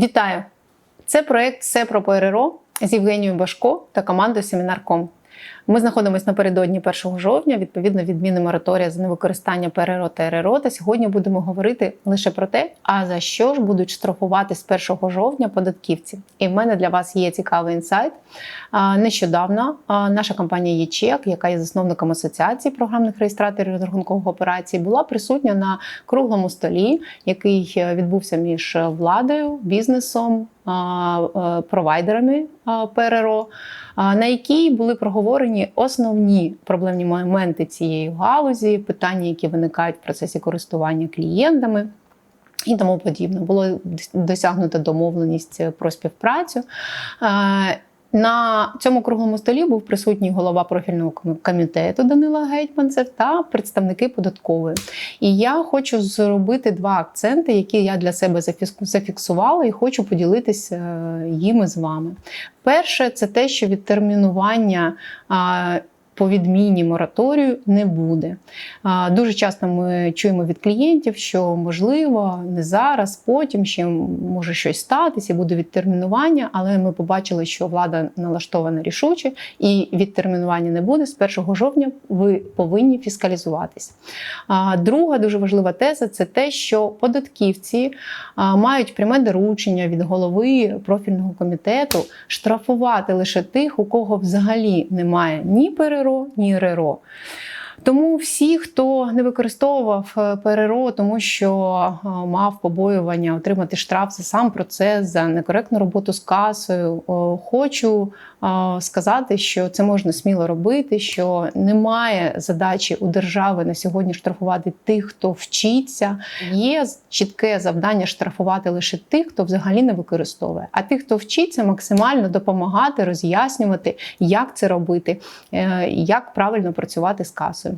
Вітаю! Це проект Все про ПРРО з Євгенією Башко та командою Семінар.ком. Ми знаходимося напередодні 1 жовтня, відповідно відміни мораторія за невикористання ПРРО та РРО. Та сьогодні будемо говорити лише про те, а за що ж будуть штрафувати з 1 жовтня податківці. І в мене для вас є цікавий інсайт. Нещодавно наша компанія ЄЧЕК, яка є засновником асоціації програмних реєстраторів розрахункових операцій, була присутня на круглому столі, який е, відбувся між владою, бізнесом, е, провайдерами ПРРО, на якій були проговорені основні проблемні моменти цієї галузі, питання, які виникають в процесі користування клієнтами. І тому подібне було досягнуто домовленість про співпрацю. На цьому круглому столі був присутній голова профільного комітету Данила Гетьманцев та представники податкової. І я хочу зробити два акценти, які я для себе зафікс- зафіксувала, і хочу поділитися е, їми з вами. Перше, це те, що відтермінування. По відміні мораторію не буде. Дуже часто ми чуємо від клієнтів, що можливо не зараз, потім ще може щось статися, буде відтермінування, але ми побачили, що влада налаштована рішуче, і відтермінування не буде. З 1 жовтня ви повинні фіскалізуватись. Друга дуже важлива теза це те, що податківці мають пряме доручення від голови профільного комітету штрафувати лише тих, у кого взагалі немає ні ПРРО, ні РРО. Тому всі, хто не використовував е, ПРРО, тому що е, мав побоювання отримати штраф за сам процес, за некоректну роботу з касою, хочу е, сказати, що це можна сміло робити, що немає задачі у держави на сьогодні штрафувати тих, хто вчиться. Є чітке завдання штрафувати лише тих, хто взагалі не використовує. А тих, хто вчиться, максимально допомагати, роз'яснювати, як це робити, як правильно працювати з касою.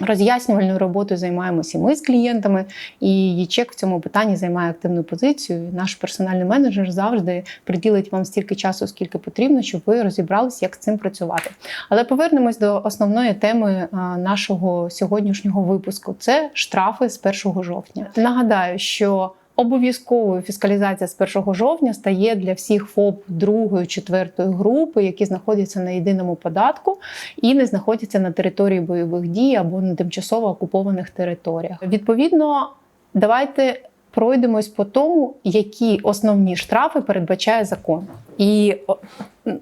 Роз'яснювальною роботою займаємося і ми з клієнтами, і ЄЧЕК в цьому питанні займає активну позицію. Наш персональний менеджер завжди приділить вам стільки часу, скільки потрібно, щоб ви розібралися, як з цим працювати. Але повернемось до основної теми нашого сьогоднішнього випуску: це штрафи з 1 жовтня. Нагадаю, що Обов'язковою фіскалізація з 1 жовтня стає для всіх ФОП другої, четвертої групи, які знаходяться на єдиному податку і не знаходяться на території бойових дій або на тимчасово окупованих територіях. Відповідно, давайте пройдемось по тому, які основні штрафи передбачає закон. І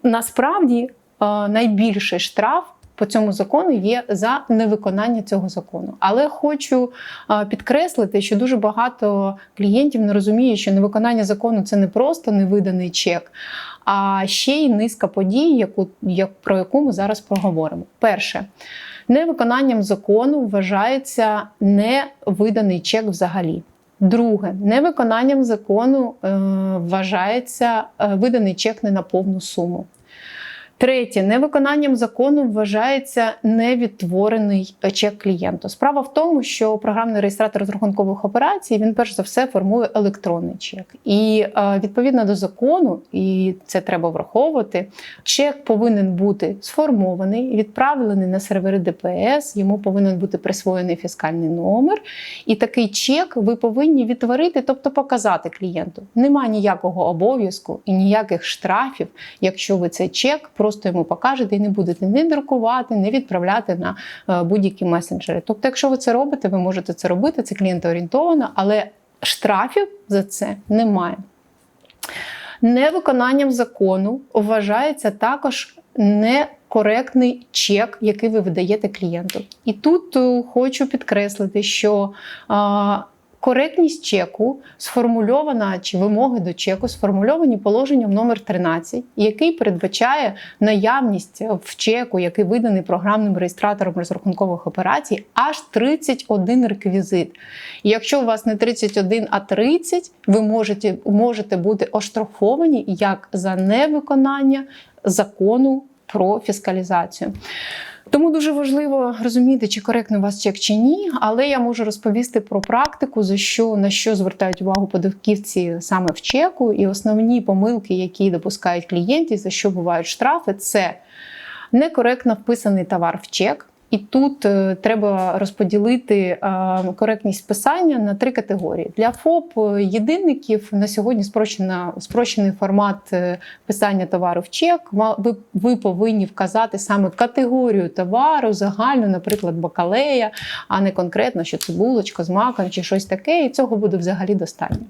насправді е, найбільший штраф. По цьому закону є за невиконання цього закону. Але хочу підкреслити, що дуже багато клієнтів не розуміє, що невиконання закону це не просто невиданий чек, а ще й низка подій, яку, як, про яку ми зараз поговоримо. Перше, невиконанням закону вважається невиданий чек взагалі. Друге, невиконанням закону е, вважається е, виданий чек не на повну суму. Третє, невиконанням закону вважається невідтворений чек клієнту. Справа в тому, що програмний реєстратор розрахункових операцій він перш за все формує електронний чек. І е, відповідно до закону, і це треба враховувати, чек повинен бути сформований, відправлений на сервери ДПС, йому повинен бути присвоєний фіскальний номер. І такий чек ви повинні відтворити, тобто показати клієнту. Нема ніякого обов'язку і ніяких штрафів, якщо ви цей чек просто йому покажете і не будете не друкувати, не відправляти на е, будь-які месенджери. Тобто, якщо ви це робите, ви можете це робити, це клієнтоорієнтовано, але штрафів за це немає. Невиконанням закону вважається також некоректний чек, який ви видаєте клієнту. І тут е, хочу підкреслити, що коректність чеку сформульована чи вимоги до чеку сформульовані положенням номер 13, який передбачає наявність в чеку, який виданий програмним реєстратором розрахункових операцій, аж 31 реквізит. І якщо у вас не 31, а 30, ви можете, можете бути оштрафовані як за невиконання закону про фіскалізацію. Тому дуже важливо розуміти, чи коректно у вас чек чи ні. Але я можу розповісти про практику, за що на що звертають увагу податківці саме в чеку, і основні помилки, які допускають клієнти, за що бувають штрафи, це некоректно вписаний товар в чек. І тут е, треба розподілити е, коректність писання на три категорії. Для ФОП е, єдинників на сьогодні спрощена, спрощений формат е, писання товару в чек. Ви, ви повинні вказати саме категорію товару, загальну, наприклад, бакалея, а не конкретно, що це булочка з маком чи щось таке. І цього буде взагалі достатньо.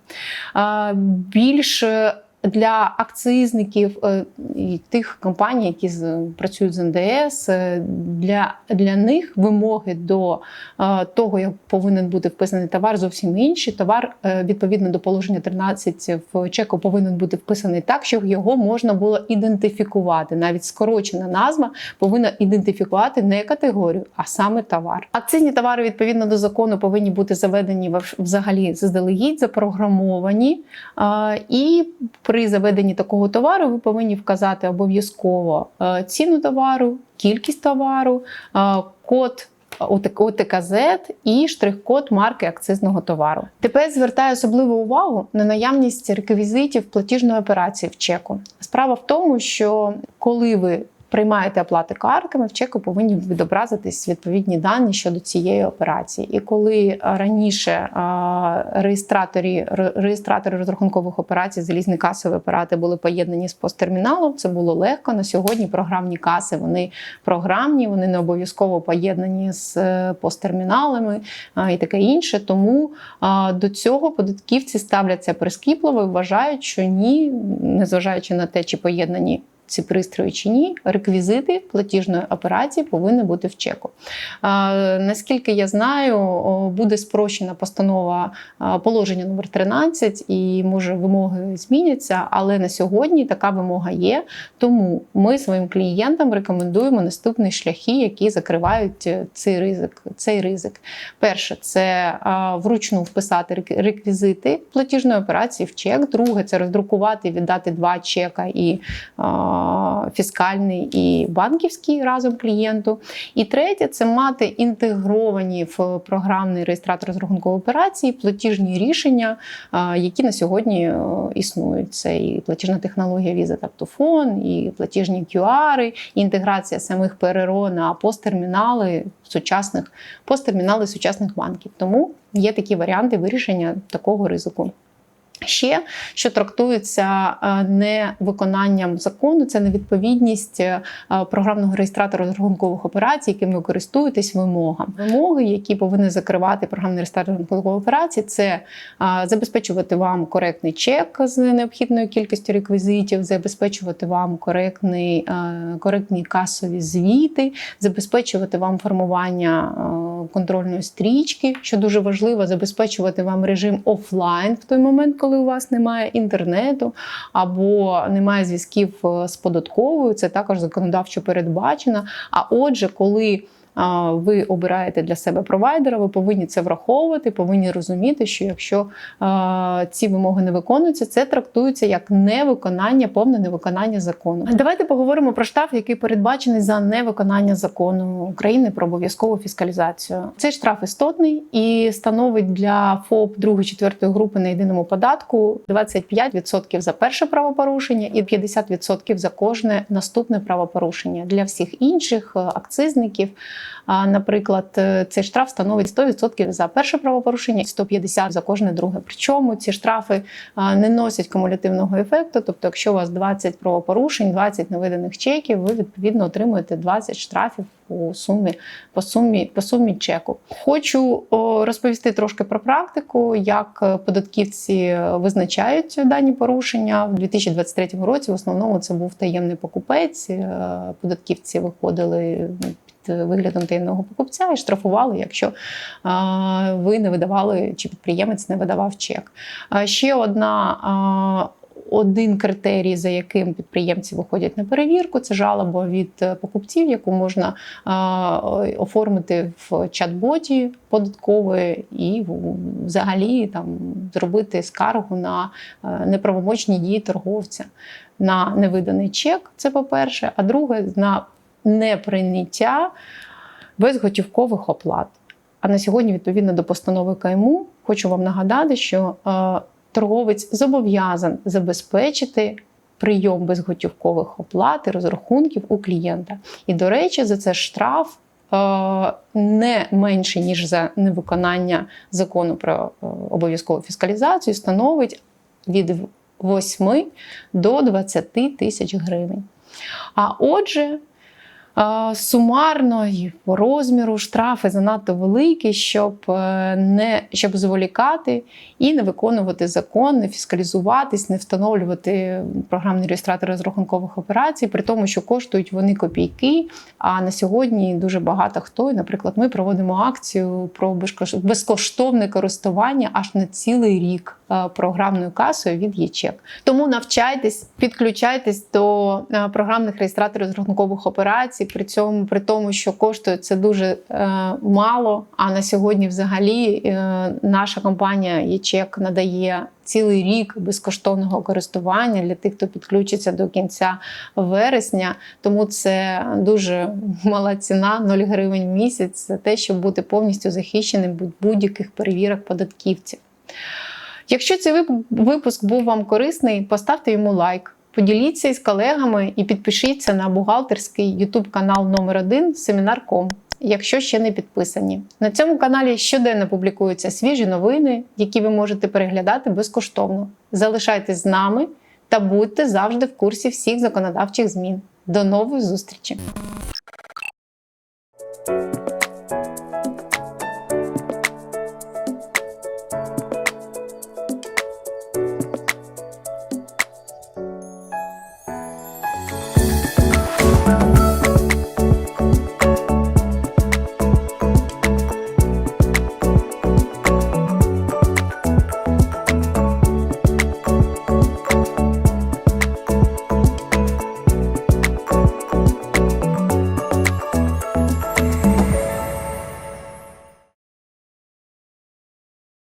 А, Більш е, для акцизників е, і тих компаній, які працюють з НДС, е, для, для них вимоги до е, того, як повинен бути вписаний товар, зовсім інші. Товар відповідно до положення 13 в чеку повинен бути вписаний так, щоб його можна було ідентифікувати. Навіть скорочена назва повинна ідентифікувати не категорію, а саме товар. Акцизні товари відповідно до закону повинні бути заведені взагалі заздалегідь, запрограмовані. І при заведенні такого товару ви повинні вказати обов'язково е, ціну товару, кількість товару, е, код. ОТКЗ і штрих-код марки акцизного товару. Тепер звертаю особливу увагу на наявність реквізитів платіжної операції в чеку. Справа в тому, що коли ви приймаєте оплати картками, в чеку повинні відобразитись відповідні дані щодо цієї операції. І коли раніше а, реєстратори, розрахункових операцій, залізні касові апарати були поєднані з посттерміналом, це було легко. На сьогодні програмні каси вони програмні, вони не обов'язково поєднані з е, посттерміналами і таке інше. Тому до цього податківці ставляться прискіпливо і вважають, що ні, незважаючи на те, чи поєднані. Ці пристрої чи ні, реквізити платіжної операції повинні бути в чеку. Наскільки я знаю, буде спрощена постанова положення номер 13 і може вимоги зміняться, але на сьогодні така вимога є. Тому ми своїм клієнтам рекомендуємо наступні шляхи, які закривають е, цей ризик. Цей ризик. Перше, це вручну вписати реквізити платіжної операції в чек. Друге, це роздрукувати, віддати два чека і фіскальний і банківський разом клієнту. І третє це мати інтегровані в програмний реєстратор розрахункової операції платіжні рішення, які на сьогодні е, існують. Це і платіжна технологія Visa Таптофон, і платіжні QR, і інтеграція самих ПРРО на посттермінали сучасних посттермінали сучасних банків. Тому є такі варіанти вирішення такого ризику. Ще що трактується е, не виконанням закону, це невідповідність е, програмного реєстратора розрахункових операцій, яким ви користуєтесь вимогам. Вимоги, які повинні закривати програмний реєстратор розрахункових операцій, це е, забезпечувати вам коректний чек з необхідною кількістю реквізитів, забезпечувати вам коректний, коректні касові звіти, забезпечувати вам формування контрольної стрічки, що дуже важливо, забезпечувати вам режим офлайн в той момент, коли у вас немає інтернету або немає зв'язків е, з податковою. Це також законодавчо передбачено. А отже, коли ви обираєте для себе провайдера, ви повинні це враховувати, повинні розуміти, що якщо ці вимоги не виконуються, це трактується як невиконання, повне невиконання закону. Давайте поговоримо про штраф, який передбачений за невиконання закону України про обов'язкову фіскалізацію. Цей штраф істотний і становить для ФОП 2-4 групи на єдиному податку 25% за перше правопорушення і 50% за кожне наступне правопорушення. Для всіх інших е, акцизників Наприклад, е, цей штраф становить 100% за перше правопорушення і 150% за кожне друге. Причому ці штрафи не носять кумулятивного ефекту. Тобто, якщо у вас 20 правопорушень, 20 невиданих чеків, ви відповідно отримуєте 20 штрафів у сумі по сумі по сумі чеку. Хочу розповісти трошки про практику, як податківці визначають дані порушення в 2023 році. В основному це був таємний покупець. Е, Податківці виходили під виглядом таємного покупця і штрафували, якщо ви не видавали чи підприємець не видавав чек. Ще одна. Один критерій, за яким підприємці виходять на перевірку, це жалоба від е, покупців, яку можна оформити в чат-боті податкової і взагалі там зробити скаргу на е, неправомочні дії торговця на невиданий чек. Це по-перше, а друге на неприйняття безготівкових оплат. А на сьогодні, відповідно до постанови КМУ, хочу вам нагадати, що е, торговець зобов'язан забезпечити прийом безготівкових оплат і розрахунків у клієнта. І, до речі, за це штраф е, не менше ніж за невиконання закону про е, обов'язкову фіскалізацію, становить від 8 до 20 тисяч гривень. А отже, сумарно і по розміру штрафи занадто великі, щоб е, не щоб зволікати і не виконувати закон, не фіскалізуватись, не встановлювати програмний реєстратор розрахункових операцій, при тому, що коштують вони копійки. А на сьогодні дуже багато хто, наприклад, ми проводимо акцію про безкош- безкоштовне користування аж на цілий рік е, програмною касою від ЄЧЕК. Тому навчайтесь, підключайтесь до е, програмних реєстраторів розрахункових операцій. При цьому при тому, що коштує це дуже е, мало. А на сьогодні, взагалі, е, наша компанія ЄЧЕК надає цілий рік безкоштовного користування для тих, хто підключиться до кінця вересня. Тому це дуже мала ціна 0 гривень в місяць за те, щоб бути повністю захищеним від будь-яких перевірок податківців. Якщо цей випуск був вам корисний, поставте йому лайк. Поділіться із колегами і підпишіться на бухгалтерський YouTube канал номер 1 Семінар.ком, якщо ще не підписані. На цьому каналі щоденно публікуються свіжі новини, які ви можете переглядати безкоштовно. Залишайтесь з нами та будьте завжди в курсі всіх законодавчих змін. До нової зустрічі!